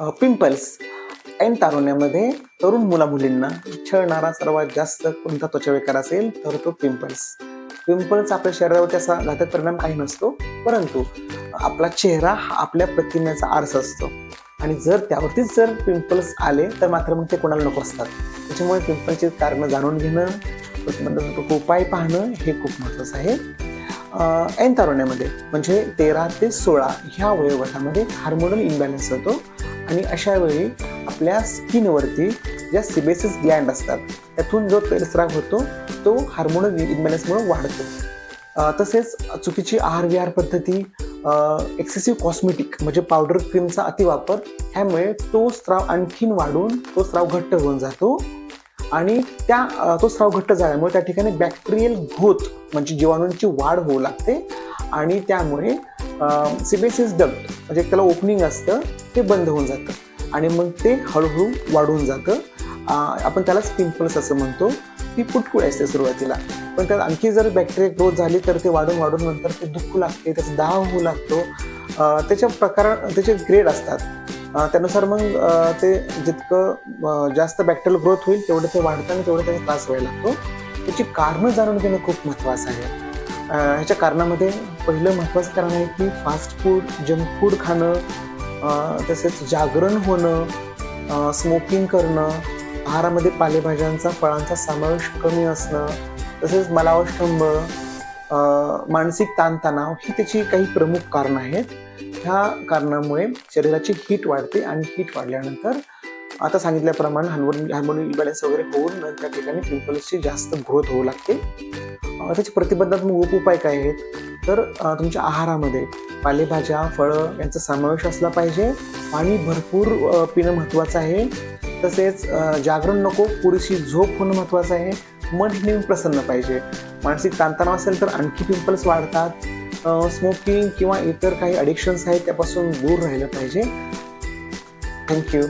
Pimples ऐन तारुण्यामध्ये तरुण मुला मुलींना छळणारा सर्वात जास्त कोणता त्वचाविकार असेल तर तो पिंपल्स. पिंपल्स आपल्या शरीरावर त्याचा घातक परिणाम काही नसतो परंतु आपला चेहरा हा आपल्या प्रतिमेचा आरसा असतो. आणि जर त्यावरतीच जर पिंपल्स आले तर मात्र मग ते कोणाला नको असतात. त्याच्यामुळे पिंपलची कारणं जाणून घेणं प्रतिबंधात्मक उपाय पाहणं हे खूप महत्त्वाचं आहे. ऐन तारुण्यामध्ये म्हणजे तेरा ते सोळा ह्या वयोगटामध्ये हार्मोनल इम्बॅलन्स होतो. आणि अशा वेळी आपल्या स्किनवरती ज्या सिबेसिस ग्लँड असतात त्यातून जो तेलस्राव होतो तो हार्मोनल इम्बॅलन्समुळे वाढतो. तसेच चुकीची आहार विहार पद्धती एक्सेसिव्ह कॉस्मेटिक म्हणजे पावडर क्रीमचा अतिवापर ह्यामुळे तो स्त्राव आणखीन वाढून तो स्त्राव घट्ट होऊन जातो. आणि त्या तो स्राव घट्ट झाल्यामुळे त्या ठिकाणी बॅक्टेरियल ग्रोथ म्हणजे जीवाणूंची वाढ होऊ लागते. आणि त्यामुळे सिबेसिस डक्ट म्हणजे त्याला ओपनिंग असतं. ते बंद होऊन जातं. आणि मग ते हळूहळू वाढून जातं. आपण त्यालाच पिंपल्स असं म्हणतो. ती पुटकुळ असते सुरुवातीला. पण त्यात आणखी जर बॅक्टेरिया ग्रोथ झाली तर ते वाढून वाढून नंतर ते दुखू लागते त्याचा दाह होऊ लागतो. त्याच्या प्रकार त्याचे ग्रेड असतात. त्यानुसार मग ते जितकं जास्त बॅक्टेरियल ग्रोथ होईल तेवढं ते वाढतं आणि तेवढं त्याचा त्रास व्हायला लागतो. त्याची कारणं जाणून घेणं खूप महत्त्वाचं आहे. ह्याच्या कारणामध्ये पहिलं महत्त्वाचं कारण आहे की फास्ट फूड जंक फूड खाणं तसेच जागरण होणं स्मोकिंग करणं आहारामध्ये पालेभाज्यांचा फळांचा समावेश कमी असणं तसेच मलावष्टंभ मानसिक ताणतणाव ही त्याची काही प्रमुख कारणं आहेत. ह्या कारणामुळे शरीराची हीट वाढते आणि हीट वाढल्यानंतर आता सांगितल्याप्रमाणे हार्मोन हार्मोन इम्बॅलन्स वगैरे होऊन त्या ठिकाणी पिंपल्सची जास्त ग्रोथ होऊ लागते. त्याचे प्रतिबंधात्मक उप उपाय काय आहेत? तर तुमच्या आहारामध्ये पालेभाज्या फळं यांचा समावेश असला पाहिजे. पाणी भरपूर पिणं महत्त्वाचं आहे. तसेच जागरण नको पुरेशी झोप होणं महत्त्वाचं आहे. मन हे नेहमी प्रसन्न पाहिजे. मानसिक ताणतणाव असेल तर आणखी पिंपल्स वाढतात. स्मोकिंग किंवा इतर काही अडिक्शन्स आहेत त्यापासून दूर राहिलं पाहिजे. थँक्यू